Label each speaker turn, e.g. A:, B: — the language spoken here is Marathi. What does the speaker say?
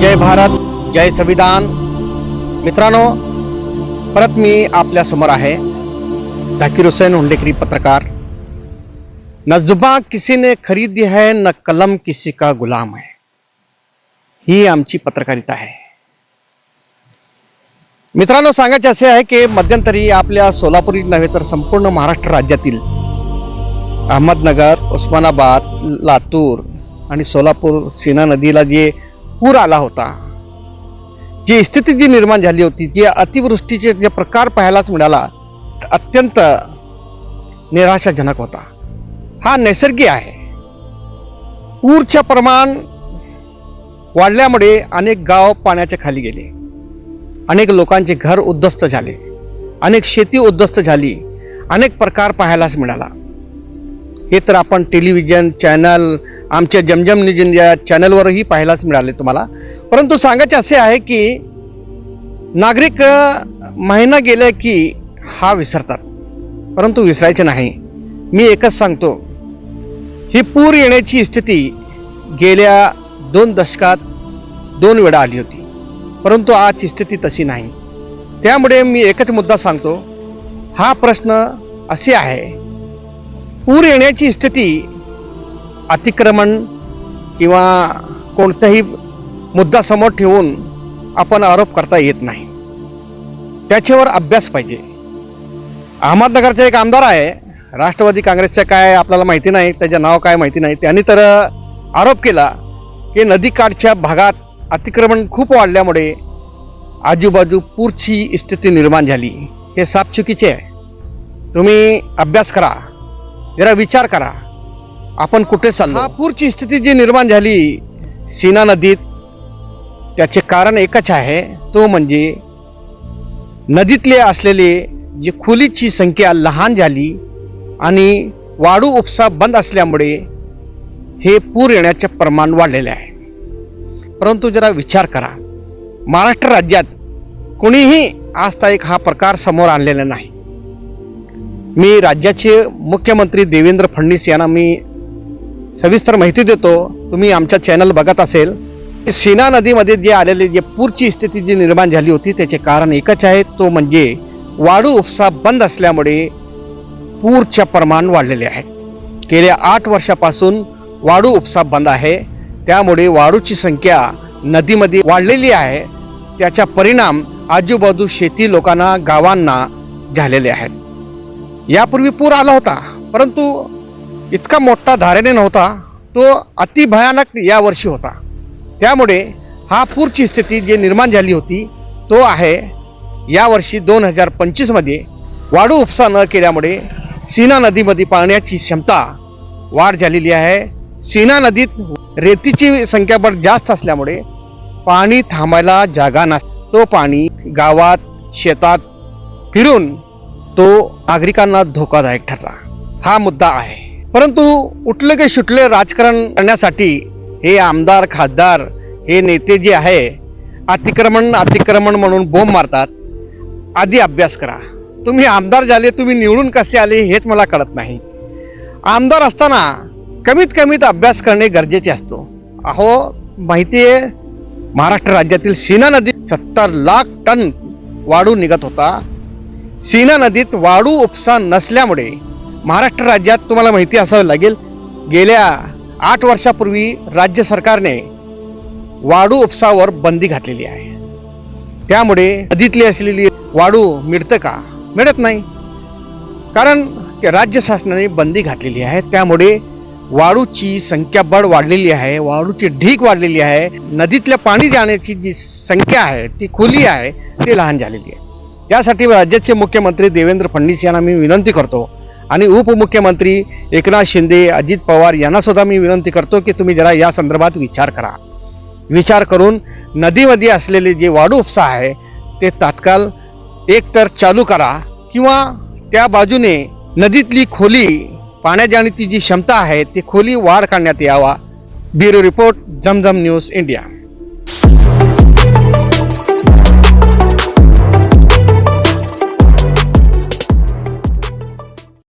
A: जय भारत जय संविधान. मित्रांनो परत मी आपल्यासमोर आहे झाकीर हुसैन हुंडेकरी पत्रकार. न जुबा किसी ने खरीदी है न कलम किसी का गुलाम है. ही आमची पत्रकारिता आहे. मित्रांनो सांगायचे असे आहे की मध्यंतरी आपल्या सोलापुरी नव्हे तर संपूर्ण महाराष्ट्र राज्यातील अहमदनगर उस्मानाबाद लातूर आणि सोलापूर सीना नदीला जे पूर आला होता. जी स्थिती जी निर्माण झाली होती जी अतिवृष्टीचे जे प्रकार पाहायलाच मिळाला अत्यंत निराशाजनक होता. हा नैसर्गिक आहे. पूरच्या प्रमाण वाढल्यामुळे अनेक गाव पाण्याच्या खाली गेले. अनेक लोकांचे घर उद्ध्वस्त झाले. अनेक शेती उद्ध्वस्त झाली. अनेक प्रकार पाहायलाच मिळाला. हे तर आपण टेलिव्हिजन चॅनल आमच्या जमजम न्यूज इंडिया चॅनलवरही पाहायलाच मिळाले तुम्हाला. परंतु सांगायचे असे आहे की नागरिक महिना गेले की हा विसरतात. परंतु विसरायचे नाही. मी एकच सांगतो ही पूर येण्याची स्थिती गेल्या दोन दशकात दोन वेळा आली होती. परंतु आजची स्थिती तशी नाही. त्यामुळे मी एकच मुद्दा सांगतो हा प्रश्न असे आहे. पूर येण्याची स्थिती अतिक्रमण किंवा कोणताही मुद्दा समोर ठेवून आपण आरोप करता येत नाही. त्याच्यावर अभ्यास पाहिजे. अहमदनगरचा एक आमदार आहे राष्ट्रवादी काँग्रेसचा काय आपल्याला माहिती नाही त्याचं नाव काय माहिती नाही. त्यांनी तर आरोप केला की नदीकाठच्या भागात अतिक्रमण खूप वाढल्यामुळे आजूबाजू पूरची स्थिती निर्माण झाली. हे साफ चुकीचे आहे. तुम्ही अभ्यास करा. जरा विचार करा. आपण कुठे चाललो? पूरची स्थिती जी निर्माण झाली सीना नदीत त्याचे कारण एकच आहे तो म्हणजे नदीतले असलेले जी खोलीची संख्या लहान झाली आणि वाळू उपसा बंद असल्यामुळे हे पूर येण्याचे प्रमाण वाढलेले आहे. परंतु जरा विचार करा महाराष्ट्र राज्यात कोणीही आजताईक हा प्रकार समोर आणलेला नाही. मी राज्याचे मुख्यमंत्री देवेंद्र फडणवीस यांना मी सविस्तर माहिती देतो. तुम्ही आमच्या चॅनल बघत असेल. सीना नदीमध्ये जे आलेले जे पूरची स्थिती जी निर्माण झाली होती त्याचे कारण एकच आहे तो म्हणजे वाळू उपसा बंद असल्यामुळे पूरचे प्रमाण वाढलेले आहे. गेल्या आठ वर्षापासून वाळू उपसा बंद आहे. त्यामुळे वाळूची संख्या नदीमध्ये वाढलेली आहे. त्याचा परिणाम आजूबाजू शेती लोकांना गावांना झालेले आहेत. यापूर्वी पूर आला होता परंतु इतका मोठा धारेने नव्हता तो अति भयानक यावर्षी होता. त्यामुळे हा पूरची स्थिती जी निर्माण झाली होती तो आहे यावर्षी दोन हजार पंचवीसमध्ये वाढू उपसा न केल्यामुळे सीना नदीमध्ये पाण्याची क्षमता वाढ झालेली आहे. सीना नदीत रेतीची संख्या पण जास्त असल्यामुळे पाणी थांबायला जागा नस तो पाणी गावात शेतात फिरून तो नागरिकांना धोकादायक ठरला. हा मुद्दा आहे. परंतु उठले की सुटले राजकारण करण्यासाठी हे आमदार खासदार हे नेते जे आहे अतिक्रमण अतिक्रमण म्हणून बोंब मारतात. आधी अभ्यास करा. तुम्ही आमदार झाले तुम्ही निवडून कसे आले हेच मला कळत नाही. आमदार असताना कमीत कमीत अभ्यास करणे गरजेचे असतो. अहो माहिती आहे महाराष्ट्र राज्यातील सीना नदीत सत्तर लाख टन वाळू निघत होता. सीना नदीत वाळू उपसा नसल्यामुळे महाराष्ट्र राज्यात तुम्हाला माहिती असावं लागेल गेल्या आठ वर्षापूर्वी राज्य सरकारने वाळू उपसावर बंदी घातलेली आहे. त्यामुळे नदीतली असलेली वाळू मिळतं का? मिळत नाही. कारण राज्य शासनाने बंदी घातलेली आहे. त्यामुळे वाळूची संख्याबळ वाढलेली आहे वाळूची ढीक वाढलेली आहे. नदीतल्या पाणी जाण्याची जी संख्या आहे ती खुली आहे ती लहान झालेली आहे. त्यासाठी राज्याचे मुख्यमंत्री देवेंद्र फडणवीस यांना मी विनंती करतो आणि उपमुख्यमंत्री एकनाथ शिंदे अजित पवार यांना सुद्धा मी विनंती करतो की तुम्ही जरा या संदर्भात विचार करा. विचार करून नदीमध्ये असलेले जे वाढू उपसा आहे ते तात्काळ एकतर चालू करा किंवा त्या बाजूने नदीतली खोली पाण्या जाण्याची जी क्षमता आहे ती खोली वाढ करण्यात यावा. Bureau report Zamzam news India.